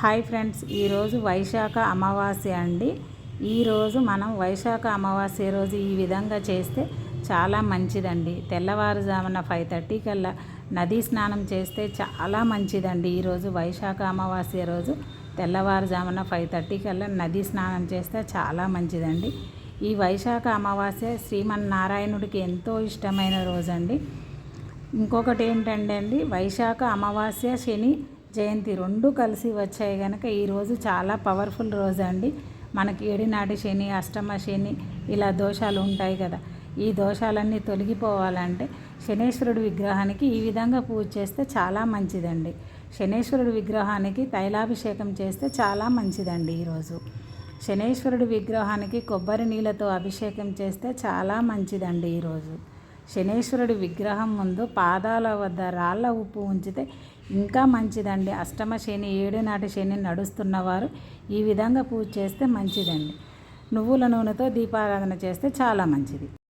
Hi friends ఈరోజు వైశాఖ అమావాస్య అండి. ఈరోజు మనం వైశాఖ అమావాస్య రోజు ఈ విధంగా చేస్తే చాలా మంచిదండి. తెల్లవారుజామున ఫైవ్ థర్టీ కల్లా నదీ స్నానం చేస్తే చాలా మంచిదండి. ఈరోజు వైశాఖ అమావాస్య రోజు తెల్లవారుజామున ఫైవ్ థర్టీ కల్లా నదీ స్నానం చేస్తే చాలా మంచిదండి. ఈ వైశాఖ అమావాస్య శ్రీమన్నారాయణుడికి ఎంతో ఇష్టమైన రోజండి. ఇంకొకటి ఏంటంటే అండి వైశాఖ అమావాస్య శని జయంతి రెండు కలిసి వచ్చాయి కనుక ఈరోజు చాలా పవర్ఫుల్ రోజు అండి. మనకి ఏడినాటి శని అష్టమ శని ఇలా దోషాలు ఉంటాయి కదా. ఈ దోషాలన్నీ తొలగిపోవాలంటే శనేశ్వరుడి విగ్రహానికి ఈ విధంగా పూజ చేస్తే చాలా మంచిదండి. శనేశ్వరుడి విగ్రహానికి తైలాభిషేకం చేస్తే చాలా మంచిదండి ఈరోజు శనేశ్వరుడి విగ్రహానికి కొబ్బరి నీళ్ళతో అభిషేకం చేస్తే చాలా మంచిదండి ఈరోజు శనేశ్వరుడి విగ్రహం ముందు పాదాల వద్ద రాళ్ళ ఉప్పు ఉంచితే ఇంకా మంచిదండి. అష్టమ శని ఏడు నాటి శని నడుస్తున్నవారు ఈ విధంగా పూజ చేస్తే మంచిదండి. నువ్వుల నూనెతో దీపారాధన చేస్తే చాలా మంచిది.